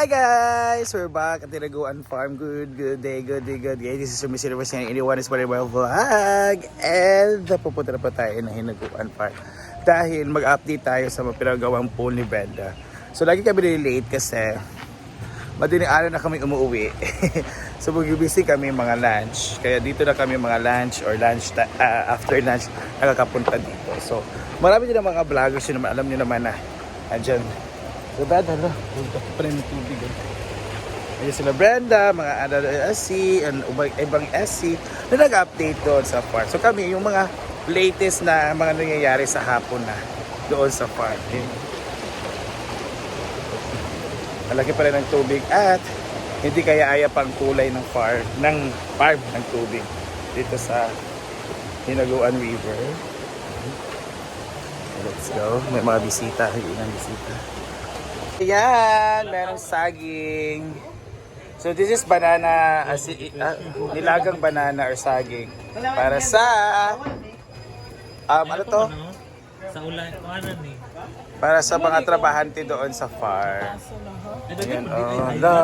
Hi guys! We're back at Tiraguan Farm. Good, good day, good day, good day. This is your Mr. Universe and anyone is for my vlog. And pupunta na po tayo ng Hinaguan Farm. Dahil mag-update tayo sa mga pinagawang pool ni Brenda. So lagi kami late kasi madaling araw na kami umuwi. so busy kami mga lunch. Kaya dito na kami mga lunch or lunch ah, after lunch nakakapunta dito. So marami din mga vloggers yun naman. Alam niyo naman na andyan. So bad, rin ng tubig. eh. Ayan sila Brenda, mga other SC, and ibang, SC na nag-update doon sa farm. So kami, yung mga latest na mga nangyayari sa hapon na doon sa farm. Ayan. Malaki pa rin ang tubig at hindi kaya aya pang kulay ng farm, ng farm ng tubig dito sa Hinaguan River. Let's go. May mga bisita. May ilang bisita. Ayan, merong saging. So this is banana, asi, ah, nilagang banana or saging. Para sa, um, ano to? Sa ulan, ano ni? Para sa mga trabahante doon sa farm. Ayan, oh, hello.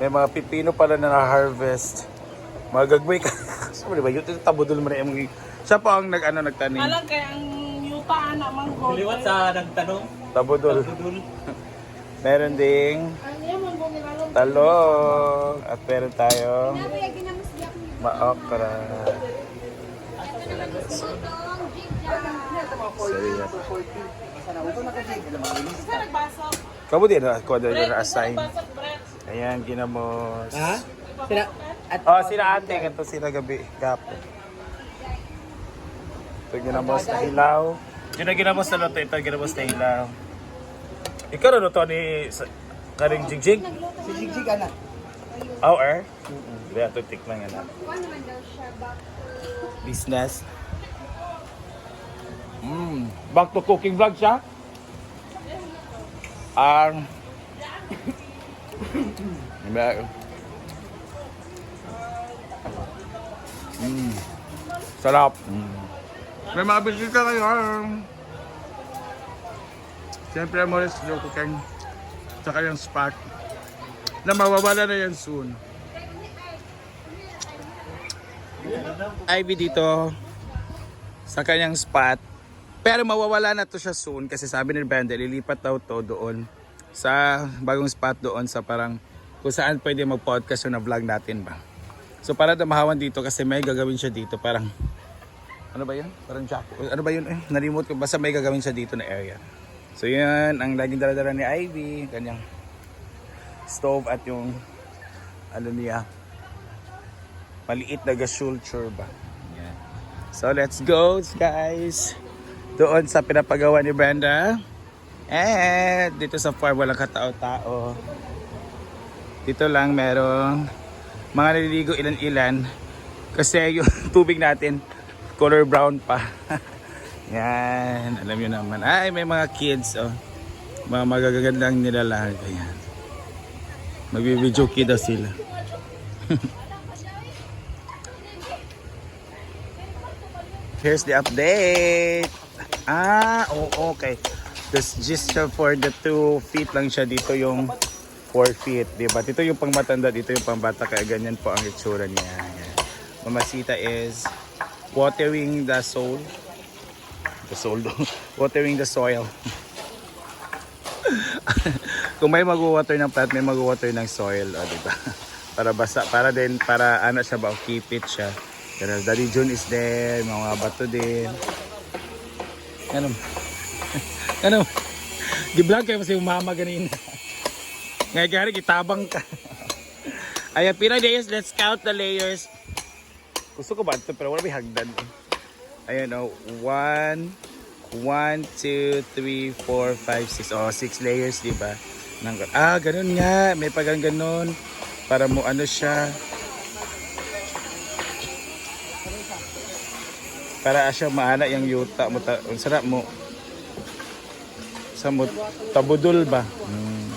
May mga pipino pala na na-harvest. Magagway ka. Sabi ba, yun tabudol mo na yung Siya pa ang nag, ano, nagtanim. Alam kaya ang yuta ana manghod. Liwat sa nagtanong. Tabudol. Budul. Meron ding talong. At meron tayong maokra. Kamu din na ako yung assign. Ayan, ginamos. Ha? Sila, at Oh, sila ate, kanto sila gabi, gapo. Ito ginamos na hilaw. Yun ang ginamos na loto, ito ginamos na hilaw. Ikaw na loto ni sa- Karing Jigjig? si Jigjig ana. Oh, er? Hindi, ito tikman nga na. Business. Mm. Back to cooking vlog siya? Ang... Diba? Mm. Sarap. Mm. May mga bisita kayo. Siyempre, Morris Joe Cooking. Tsaka yung spot. Na mawawala na yan soon. Ivy dito sa kanyang spot. Pero mawawala na to siya soon kasi sabi ni Brenda, lilipat daw to doon sa bagong spot doon sa parang kung saan pwede mag-podcast yung na-vlog natin ba. So para damahawan dito kasi may gagawin siya dito parang ano ba yun? Parang jack. Ano ba yun? Eh, nalimot ko. Basta may gagawin siya dito na area. So yan, ang laging dala-dala ni Ivy. Kanyang stove at yung ano niya maliit na gasulture ba. Yan. So let's go guys. Doon sa pinapagawa ni Brenda. Eh, dito sa farm walang katao-tao. Dito lang merong mga naliligo ilan-ilan. Kasi yung tubig natin color brown pa. Yan, alam niyo naman. Ay, may mga kids oh. Mga magagandang nilalang. Ayan. Magbibidyo kid daw sila. Here's the update. Ah, oh, okay. This just for the 2 feet lang siya dito yung 4 feet, di ba? Dito yung pangmatanda, dito yung pangbata kaya ganyan po ang itsura niya. Yan. Mamasita is watering the soul. The soul do. watering the soil. Kung may mag-water ng plant, may mag-water ng soil, oh, di ba? Para basa, para din, para ano siya ba, keep it siya. Pero Daddy June is there, mga bato din. Ano? ano? Gi-vlog kayo kasi umama ganina. Ngayon gari, kitabang ka. Ayan, Days, let's count the layers. Gusto ko ba ito, pero wala may hagdan. eh. Ayan, oh, one, one, two, three, four, five, six. Oh, six layers, di ba? Ah, ganun nga. May pag ganun. Para mo ano siya. Para siya maana yung yuta mo. Ang sarap mo. Sa mo, tabudol ba? Hmm.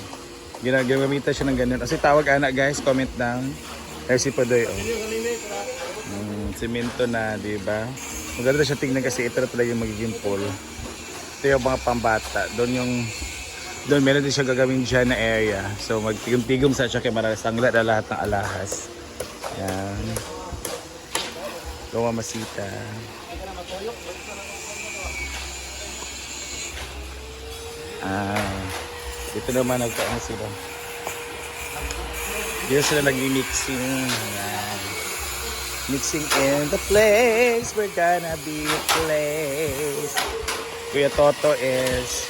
Ginagamitan siya ng ganun. Kasi tawag anak guys, comment down. Mercy Padoy, oh. Simento na, di ba? Maganda siya tingnan kasi ito na talaga yung magiging pool. Ito yung mga pambata. Doon yung Doon meron din siya gagawin dyan na area. So magtigom-tigom sa siya kay marasangla na lahat ng alahas. Yan. Gawa masita. Ah, dito naman nagkaan sila. Dito sila nag-mixing. Yan. Mixing in the place. We're gonna be a place. Kuya Toto is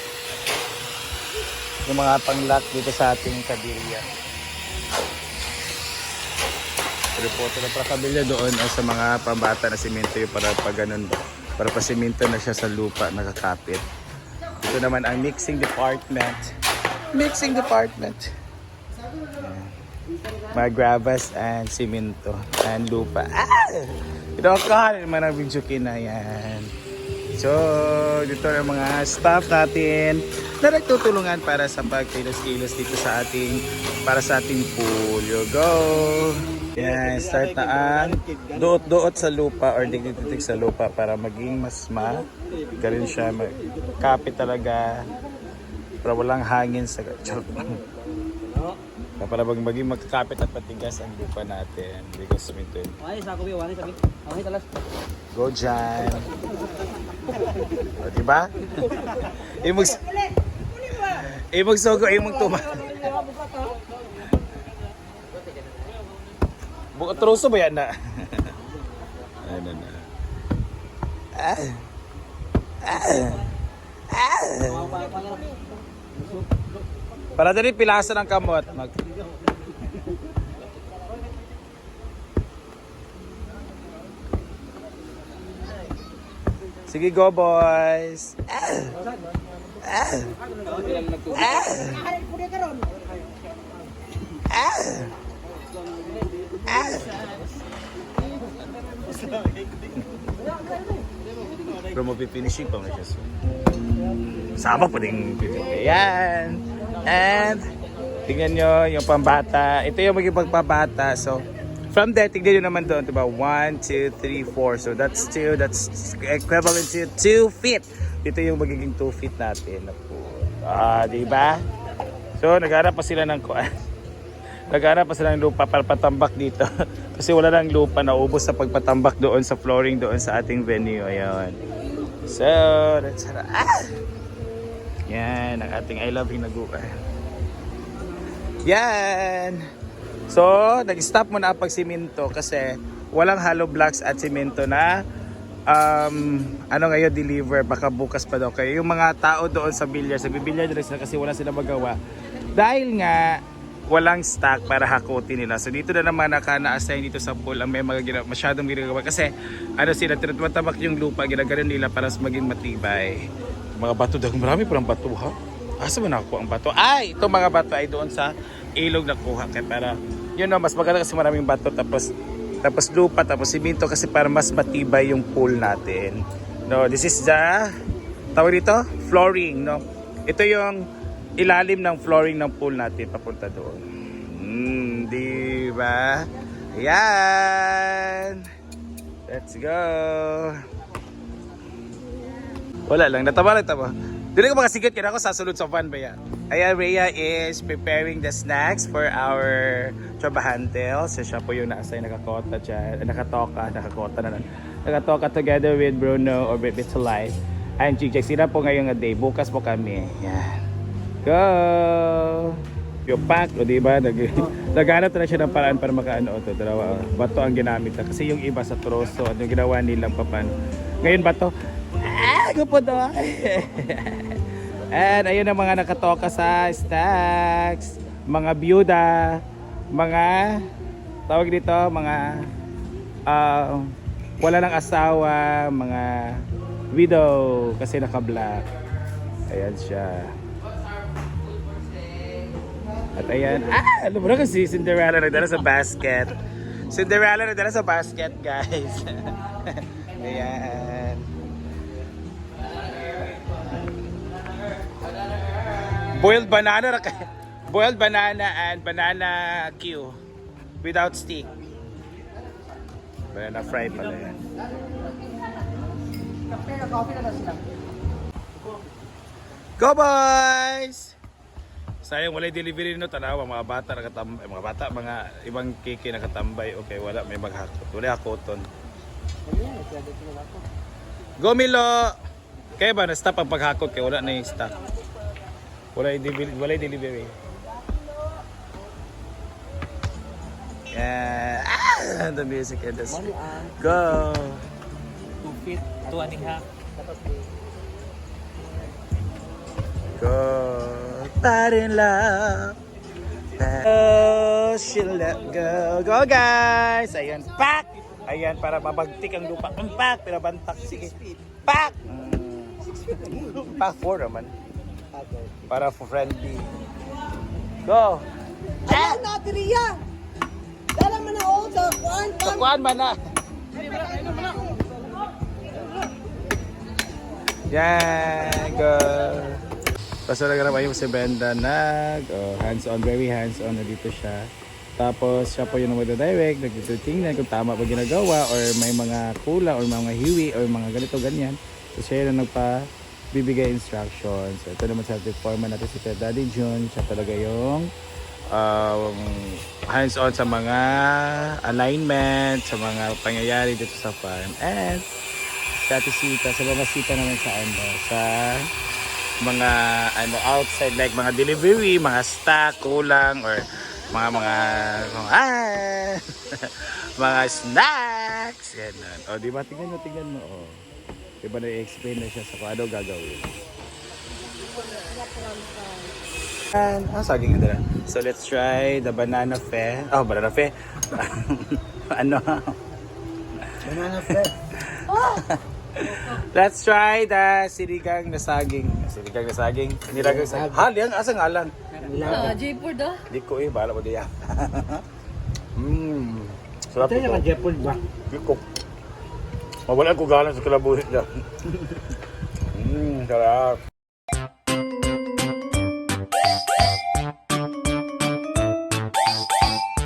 yung mga panglock dito sa ating kabilya. Reporter na para kabilya doon ay sa mga pambata na simento yung para pag ganun ba. Para pa simento na siya sa lupa nakakapit. Ito naman ang mixing department. Mixing department. Gravas and simento and lupa. Ah! Ito ang kahal naman ang video yan. So, dito ang mga staff natin na nagtutulungan para sa pagkilos-kilos dito sa ating para sa ating pool. You go! Yan, start na ang duot-duot sa lupa or digdig sa lupa para maging mas ma galing siya magkapit talaga para walang hangin sa joke lang. para mag maging magkakapit at patigas ang lupa natin because yun. Ay, sa ako wani sabi. Okay, talas. Go dyan. O, diba? Imog... Imog sogo, imog tuma. Buka truso ba yan na? ano na? Ah. Ah. Ah. Para dali pilasa ng kamot. Mag... Sige, go boys! Ah. Ah. Ah. Ah. Ah. Pero mapifinishing pa nga siya. Sama pa din. Ayan. And, tingnan nyo yung pambata. Ito yung maging pagpabata. So, from there, tignan nyo naman doon. Diba? 1, 2, 3, 4. So, that's 2. That's equivalent to 2 feet. Dito yung magiging 2 feet natin. na pool. Ah, diba? So, nagharap pa sila ng kuan. Naghanap pa sila ng lupa para patambak dito. Kasi wala nang lupa na ubos sa pagpatambak doon sa flooring doon sa ating venue. Ayan. So, that's ah! Yan, ang ating I love hinaguan. Yan! So, nag-stop muna ang pagsiminto kasi walang hollow blocks at simento na um, ano ngayon deliver. Baka bukas pa daw. Kayo yung mga tao doon sa billiards nagbibilyard sila kasi wala sila magawa. Dahil nga walang stock para hakutin nila. So dito na naman naka na-assign dito sa pool ang may mga gina- masyadong ginagawa. Kasi ano sila tinatabak yung lupa ginaganon nila para maging matibay. Mga bato daw marami parang bato ha? Asa ba nakuha ang bato? Ay! Itong mga bato ay doon sa ilog nakuha kaya para yun know, mas maganda kasi maraming bato tapos tapos lupa tapos simento kasi para mas matibay yung pool natin. No this is the tawag dito? Flooring no? Ito yung ilalim ng flooring ng pool natin papunta doon. Hmm di ba? Yan let's go! Wala lang, nataba lang taba. Dili ko makasigat kaya ako sasulod sa van ba yan? Ayan, Rhea is preparing the snacks for our trabahantel. So siya po yung nasa nakakota dyan, eh, nakatoka, nakakota na lang. Nakatoka together with Bruno or with Life. And Jig sila po ngayong day. Bukas po kami. Yan. Go! Yung pack, o diba? Nag, naghanap na siya ng paraan para makaano ito. Dalawa, bato ang ginamit na. Kasi yung iba sa troso, yung ginawa nilang papan. Ngayon bato, ah, gupo do. And ayun ang mga nakatoka sa stacks, mga byuda, mga tawag dito, mga ah, wala ng asawa, mga widow kasi naka-black. Ayan siya. At ayan, ah, alam mo na kasi Cinderella nagdala sa basket. Cinderella nagdala sa basket, guys. ayan. Boiled banana, boiled banana and banana Q without stick. Banana fry pala yan. Go boys! Sayang wala delivery no tanawa mga bata nakatambay, mga bata mga ibang kiki nakatambay. Okay, wala may maghakot. Wala hakoton. Go Milo. Kaya ba na stop ang paghakot kay wala na yung stock. Wala yung delivery, wala yung delivery. Yeah. Ah, the music industry. Go. Two feet, two and a half. Go. Bad in love. Oh, she'll let go. Go guys! Ayan, pack! Ayan, para mabagtik ang lupa. Ang pack, pinabantak. Sige. Pack! Mm. Pack 4 naman. Para for friendly. Go! Ayaw na, Tiriya! Dala mo na ako sa kuan. Takuan man na. Yan, go. Basta naganap ayun si Benda nag, oh, hands on, very hands on na dito siya. Tapos siya po yung magda-direct, nagtitingnan kung tama pa ginagawa or may mga kulang or mga hiwi or mga ganito ganyan. So siya yung nagpa bibigay instructions. So, ito naman sa foreman natin si Kuya Daddy June. Siya talaga yung um, hands-on sa mga alignment, sa mga pangyayari dito sa farm. And sa Tisita, sa Babasita naman sa ano, sa mga ano outside like mga delivery, mga stock kulang or mga mga mga ah, mga snacks ganun. O di ba tingnan mo tingnan mo oh. Di ba na-explain na siya sa kung ano gagawin. And, ah, saging na. So let's try the banana fe. Oh, banana fe. ano? Banana bread. Let's try the sinigang na saging. Sinigang na saging. Nilagang saging. Ha, liang asa ngalan? Ah, J4 da. Di ko eh, bahala mo diya. Mmm. Sarap Ito yung ito. Japon ba? Di ko. Mawala ko galang sa kalabuhi dyan. Mmm, sarap.